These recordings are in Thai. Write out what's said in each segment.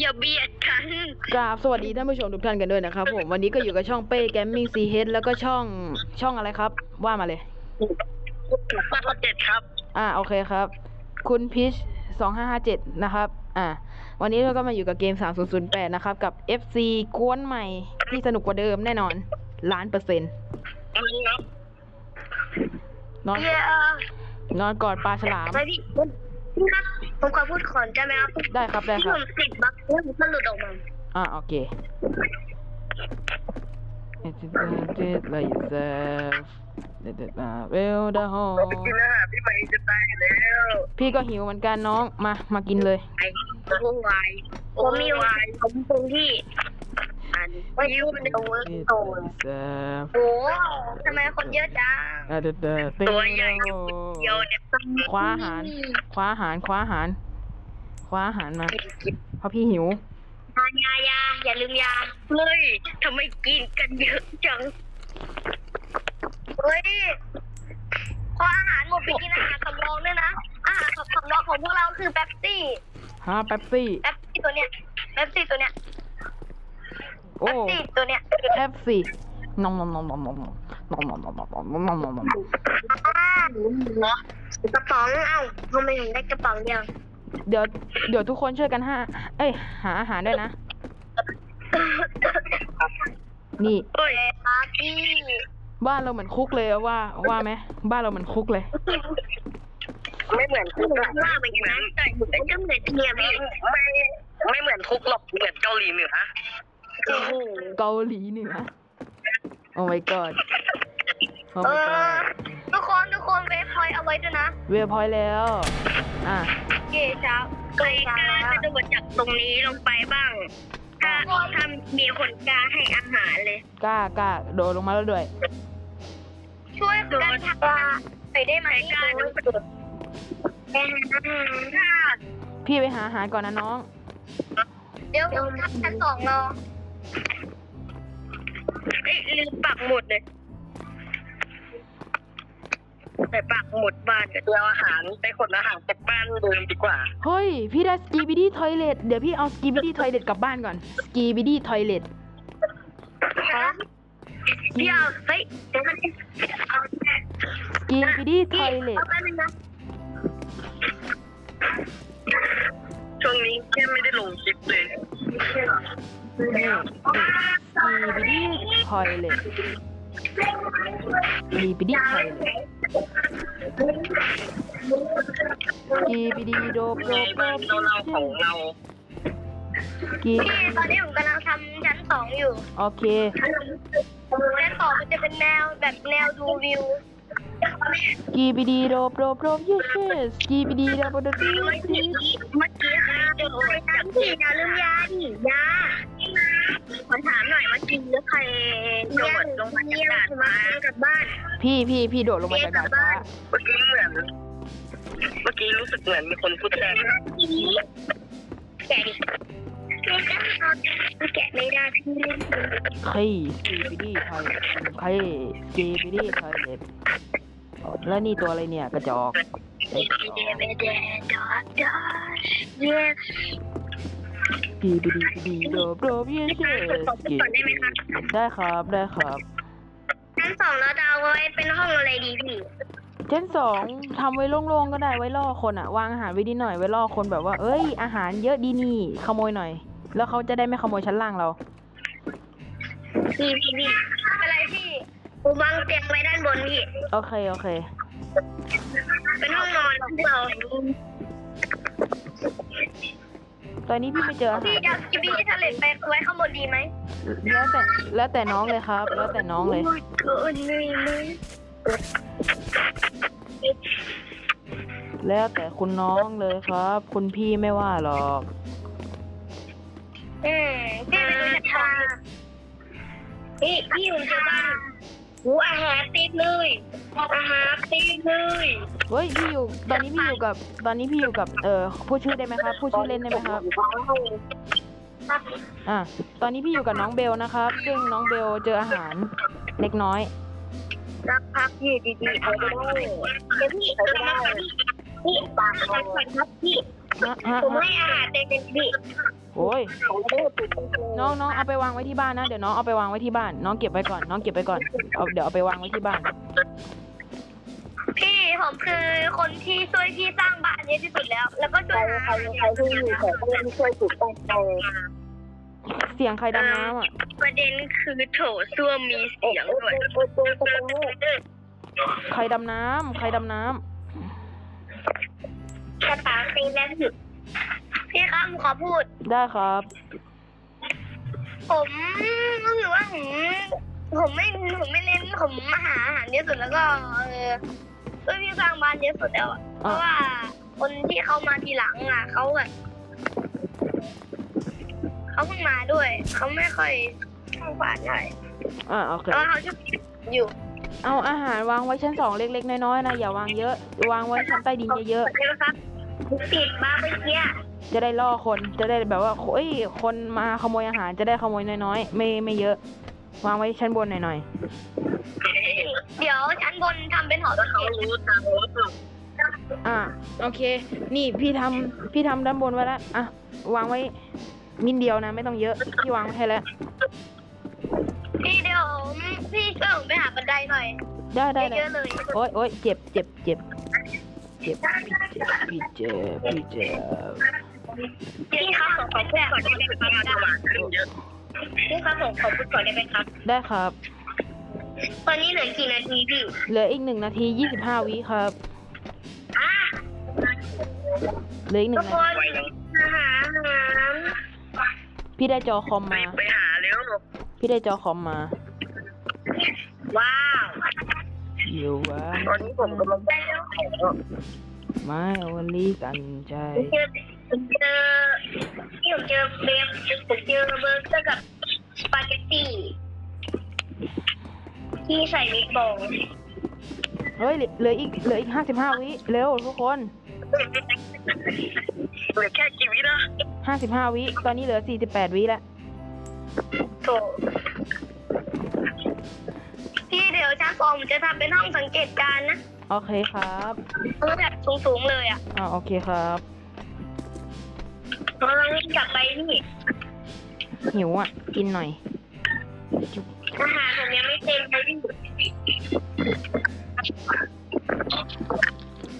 อย่าเบียดกัน กราบสวัสดีท่านผู้ชมทุกท่านกันด้วยนะครับผมวันนี้ก็อยู่กับช่องเป้แกมมิ่งซีเฮดแล้วก็ช่องช่องอะไรครับ ว่ามาเลยมาขอเจ็ดครับ อ่าโอเคครับ คุณพิชสองห้าห้าเจ็ดนะครับ อ่า วันนี้เราก็มาอยู่กับเกมสามศูนย์ศูนย์แปดนะครับ กับ FC กวนใหม่ที่สนุกกว่าเดิมแน่นอนล้านเปอร์เซ็นต์มึงครับนอนเย้นอนกอดปลาฉลาม ไปพี่พี่ครับ ผมขอพูดก่อนได้ไหมครับได้ครับได้ที่ครัผบมติดบั๊กแล้วมันหลุดออกมาอ่าโอเค It's like yourself Well the กิน home อาหารพี่ใหม่จะตายแล้วพี่ก็หิวเหมือนกันน้องมามากินเลย ไอ้โอ้วายผมมีวายผมตรงที่ อันยิ้วมันโต It's โต like yourself โอ้ทำไมคนเยอะจังอะเดี๋ยวเดี๋ยวตัวใหญ่อยู่คนเดียวเนี่ยคว้าอาหาร คว้าอาหาร คว้าอาหาร คว้าอาหารมา เพราะพี่หิวยายายาอย่าลืมยาเฮ้ยทำไมกินกันเยอะจังเฮ้ยพออาหารหมดไปกินอาหารสำรองด้วยนะ อาหารสำรองของพวกเราคือแป๊บซี่ฮะเป๊ปซี่ แป๊บซี่ตัวเนี้ยแป๊บซี่ตัวเนี้ย โอ้แป๊บซี่ตัวเนี้ยเอฟซีนมนมนมนมนมนมนมนมนมนมนมนมนมอ่ากระป๋องเอ้าทำไมถึงได้กระป๋องเดียวเดี๋ยวเดี๋ยวทุกคนช่วยกันหาเอ้ย หาอาหารด้วยนะ นี่เฮ้ยครับพี่บ้านเราเหมือนคุกเลยอะว่า ว่าไหมบ้านเราเหมือนคุกเลย ไม่เหมือนคุกว่าเหมือนกันนะแต่มันก็เหมือนเทียมพี่ไม่ไม่เหมือนคุกหรอกเหมือนเกาหลีเหนือโอ้โห เกาหลีเหนือ โอ้ my god โอ้ เอ my อ god ทุกคนทุกคนเวฟพอยต์เอาไว้ด้วยนะเวลพอยแล้ว อะ เย่เช้าใครกล้าจะโดดจากตรงนี้ลงไปบ้าง ถ้าถ้ามีคนกล้าให้อาหารเลย กล้ากล้าโดดลงมาแล้วด้วย ช่วยกันทำไปได้ไหมกล้าโดดถ้าพี่ไปหาอาหารก่อนนะน้อง เดี๋ยวผมทำชั้นสองรอ เอ้ยลืมปักหมุดเลยไปปักหมุดบ้านเดี๋ยวอาหารไปขนอาหารจากบ้านเดิมดีกว่า เฮ้ย พี่ได้สกีบิดี้ทอยเลทเดี๋ยวพี่เอาสกีบิดี้ทอยเลทกลับบ้านก่อน สกีบิดี้ทอยเลทเดี๋ยวเฮ้ยเดี๋ยวมันเอาสกีบิดี้ทพี่อยเลทเอาแป๊บนึงนะช่วงนี้แค่ไม่ได้ลงคลิปเลย นี่สกีบิดี้ทอยเลทสกีบิดี้ทอยเลทสกีบิดี้โดโปรโปรเราเราของเรากีพี่ตอนนี้ผมกำลังทำชั้นสองอยู่โอเคชั้นสองมันจะเป็นแนวแบบแนวดูวิวกีบิดี้โดโปรโปรยูเชสกีบิดี้โดโรโปรยูเมื่อเชกี้สเมื่อกี้ใครโดนน้ำพี่อย่าลืมยาดิยา ขอถามหน่อยเมื่อกี้ใครโดดลงมาจากดาดฟ้ากลับบ้าน พี่พี่พี่โดดลงมาจากดาดฟ้าเมื่อกี้เหมือน เมื่อกี้รู้สึกเหมือนมีคนพูดแทนแกะดิไม่ได้แกะไม่ได้พี่เฮ้ยสกีบิดี้ทอยเลทเฮ้ยสกีบิดี้ทอยเลทแล้วนี่ตัวอะไรเนี่ยกระจอกไอ้ก ระจอก Yes สกีบิดี้บิดี้โดโปรยูเชสสกีก่อนได้ไหมคะได้ครับได้ครับชั้นสองเราจะเอาไว้เป็นห้องอะไรดีพี่เช่นสองทำไว้โล่งๆก็ได้ไว้ล่อคนอะวางอาหารไว้ดีหน่อยไว้ล่อคนแบบว่า เอ้ย อาหารเยอะดีนี่ ขโมยหน่อย แล้วเขาจะได้ไม่ขโมยชั้นล่างเราพี่พี่พี่อะไรพี่ผมวางเตียงไว้ด้านบนพี่โอเคโอเค เป็นห้องนอนของเรา อนนี้พี่ไม่เจออาหาพี่รจะพี่จะทะเลไปไว้ข้างบนดีไหมแล้วแต่แล้วแต่น้องเลยครับ แล้วแต่น้องเลย เกินเลยเลยแล้วแต่คุณน้องเลยครับ คุณพี่ไม่ว่าหรอก อืมพี่ไปดูจะทาพี่พี่ผมเจอบ้านหูอาหารเต็มเลยอาหารเต็มเลย เฮ้ยพี่อยู่ตอนนี้พี่อยู่กับตอนนี้พี่อยู่กับเอ่อพูดชื่อได้ไหมครับพูดชื่อเล่นได้ไหมครับอะตอนนี้พี่อยู่กับน้องเบลนะครับ ซึ่งน้องเบลเจออาหารเล็กน้อยรักพักพี่ดีๆเอาได้เดี๋ยวพี่เอาได้พี่ปากก่อนครับพี่ฮะฮะผมฮะให้อาหารเต็มที่โอ้ยน้องน้องเอาไปวางไว้ที่บ้านนะ เดี๋ยวน้องเอาไปวางไว้ที่บ้าน น้องเก็บไว้ก่อน น้องเก็บไว้ก่อนเอาเดี๋ยวเอาไปวางไว้ที่บ้าน พี่ผมคือคนที่ช่วยพี่สร้างบ้านเยอะที่สุดแล้ว แล้วก็ช่วยหาใครใครที่อยู่แถวบ้านช่วยปลูกต้นไม้เสียงใครดำน้ำอะ ประเด็นคือโถส้วมมีเสียงด้วยใครดำน้ำ ใครดำน้กระตาตีแล้วหยุดพี่ครับผมขอพูดำ ได้ครับ ผมรู้สึกว่าผมผมไม่ผมไม่เน้นผมมาหาอาหารเยอะสุดแล้วก็เออ ช่วยพี่สร้างบ้านเยอะสุดแล้วอะเพราะว่าคนที่เขามาทีหลังอะเขาแบบเขาเพิ่งมาด้วย เขาไม่ค่อยสร้างบ้านได้อ่าโอเค แต่ว่าเขาชอบอยู่เอาอาหารวางไว้ชั้นสองเล็กๆน้อยๆนะอย่าวางเยอะ วางไว้ชั้นใต้ดินเยอะใช่ไหมครับติดมาเมื่อกี้ๆจะได้ล่อคนจะได้แบบว่าเอ้ยคนมาขโมยอาหารจะได้ขโมยน้อยๆไม่ไม่เยอะ วางไว้ชั้นบนหน่อยเดี๋ยวชั้นบนทำเป็นหอเขารู้ทางรู้ๆอ่าโอเค นี่พี่ทำพี่ทำด้านบนไว้แล้วอะวางไว้นิดเดียวนะ ไม่ต้องเยอะพี่วางไว้ให้แล้วพี่เดี๋ยวพี่ช่วยผมไปหาบันไดหน่อยได้ได้ได้เยอะๆเลยโอ๊ยโอ๊ยเจ็บเจ็บเจ็บเจ็บพี่เจ็บพี่เจ็บพี่ครับผมขอพูดก่อนได้ไหมครับ พี่ครับผมขอพูดก่อนได้ไหมครับ ได้ครับ ตอนนี้เหลือกี่นาทีพี่เหลืออีกหนึ่งนาทียี่สิบห้าวิครับ อะเหลืออีกหทุนึ่กงคนาทีนหาอาหารพี่ได้จอคอมมา ไปหาเร็วพี่ได้จอคอมมาว้าวอยู่วะตอนนี้ผมกำลังได้แล้วไม่วันนี้กันใจ เจอ ผมเจอที่ผมเจอเบฟผมเจอเบอร์เกอร์กับสปาเกตตี้ที่ใส่มิตบอลเฮ้ยเหลือเหลืออีกเหลืออีกห้าสิบห้าวิเร็วทุกคนเหลือแค่กี่วินะห้าสิบห้าวิตอนนี้เหลือสี่สิบแปดวิแล้วโถพี่เดี๋ยวชั้นสองผมจะทำเป็นห้องสังเกตการณ์นะโอเคครับคือแบบสูงๆเลยอะ อ่าโอเคครับ กำลังกลับไปนี่หิวอะ กินหน่อย อาหารผมยังไม่เต็มเลยพี่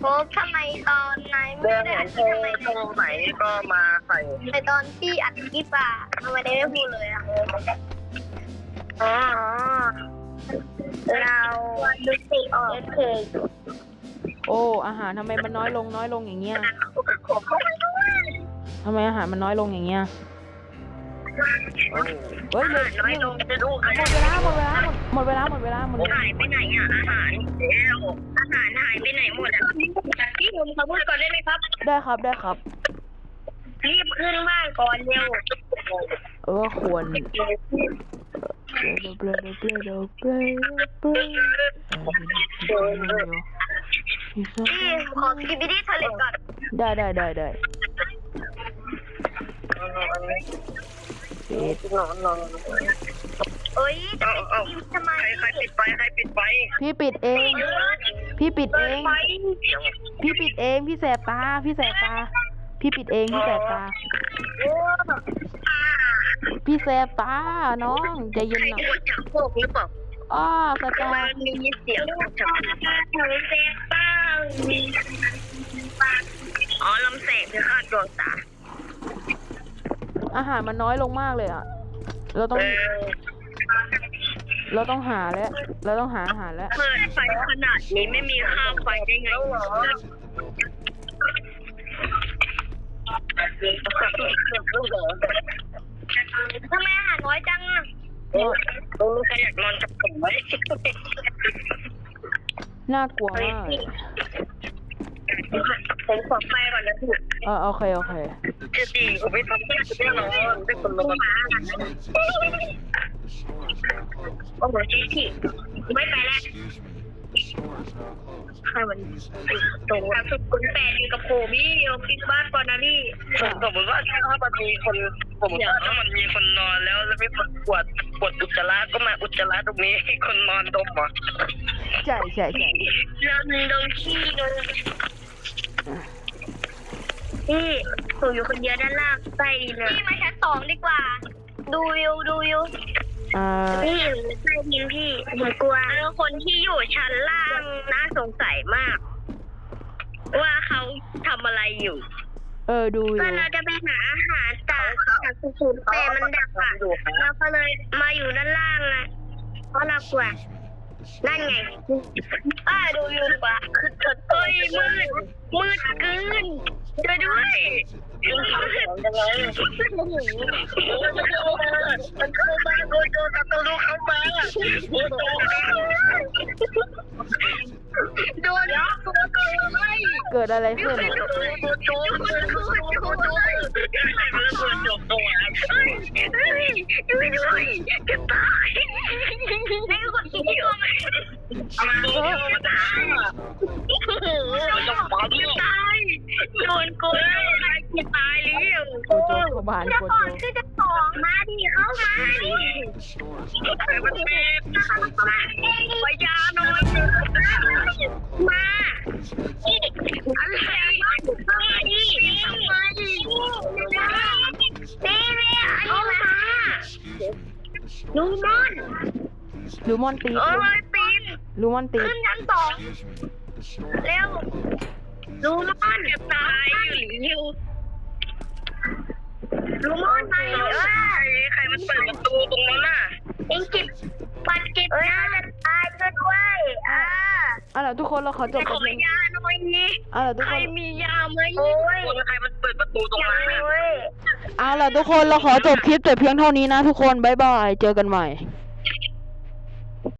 โอ้ทำไมตอนนายไม่ได้อัดคลิปทำไมตรงไหนก็มาใส่ทำไมตอนที่อัดคลิปอะทำไมได้ไม่พูดเลยอะอ๋อเราดูสิออกเคยโอ้ อาหารทำไมมันน้อยลงน้อยลงอย่างเงี้ย ผมก็ไม่รู้ว่า ทำไมอาหารมันน้อยลงอย่างเงี้ยเฮ้ยเหลือน้อยลงจะดูหมดเวลาหมดเวลาหมดเวลาหมดเวลาหมดเวลาหายไปไหนอะอาหารแล้วอาหารหายไปไหนหมดอะพี่ผมขอพูดก่อนได้ไหมครับ ได้ครับได้ครับรีบขึ้นบ้านก่อนเร็วเออควรพี่ขอพีพีดีทะเลก่อนได้ได้ได้ได้ปิดนอนนอน เอ้ยเอาเอาทำไมใครใครปิดไฟใครปิดไฟพี่ปิดเอง พี่ปิดเองไปพี่ปิดเอง พี่แสบตา พี่แสบตา พี่ปิดเองพี่แสบตาโอ้อ่าพี่แสบตา น้องใจเย็นใครหน่อยกดจากพวกหรือเปล่าอ้าแสบตามันมีเสียงจากลำแสงป้าอ๋อลำแสงคือคาดดวงตา อาหารมันน้อยลงมากเลยอะ เราต้องเออเราต้องหาแล้ว เราต้องหาอาหารแล้ว เปิดไฟขนาดนี้ไม่มีค่าไฟได้ไงทำไมอาหารน้อยจังอะตรงนี้ใครอยากนอนกับผมไหมน่ากลัวมากเลยผมขอไฟก่อนนะพี่เออโอเค โอเค จะดีผมไม่ทำให้คุณแน่นอนได้คนนอนโอ้โหเจ๊พี่ไม่ไปแล้วใครวันตรงกับสุดคุณแปดอยู่กับโคบี้เดียวปิดบ้านก่อนนะพี่สมมติว่าถ้ามันมีคนสมมติว่าถ้ามันมีคนนอนแล้วแล้วมีคนปวดปวดอุจจาระก็มาอุจจาระตรงนี้ให้คนนอนดมหรอใช่ใช่ใช่เราดงขี้ดง พี่ผมอยู่คนเดียวด้านล่างใต้ดินพี่มาชั้นสองดีกว่า ดูวิวดูวิวอ่าพี่อยู่ใต้ดินพี่ผมกลัวแล้วคนที่อยู่ชั้นล่างน่าสงสัยมาก ว่าเขาทำอะไรอยู่ เออดูอก็ยู่เราจะไปหาอาหารแต่จากศูนย์แต่มันดับอะอยู่ครับเราก็เลยมาอยู่ด้านล่างไงเพราะเรากลัว นั่นไงป้าดูอยู่ดีกว่าคือเฮ้ยมืด มืดเกินช่วยด้วยมืดมันเข้ามาโดนโดนประตูเข้ามาโดนโดนโดนตัวเกินไล่เกิดอะไรขึ้นอะ โดนโดนโดนโดนาบ้านจะโกก่โจอนคือจะสองมาดิเข้ามาดิมันเป็นพยาหน่อยมาอะไรมาดิมาดินี่เนี่ยเข้ามาลูมอนลูมอนตีโอ้ยปีลูมอนตีขึ้นชั้นสองเร็วลูมอน ลูมอนมาอยู่ใครมันเปิดประตูตรงนั้นน่ะเองจิบปัดจิบนะจะตายซะด้วยอ่าเอาล่ะทุกคนเราขอจบขกัอนเพียงยาหน่อยนี่เอาล่ะทุกใคครนมียาไหมโอ้ยคนใครมันเปิดประตูตรงยานั้นน่ะเลยเอาล่ะทุกคนเราขอจบคลิปแต่เพียงเท่านี้นะทุกคนบ๊ายบายเจอกันใหม่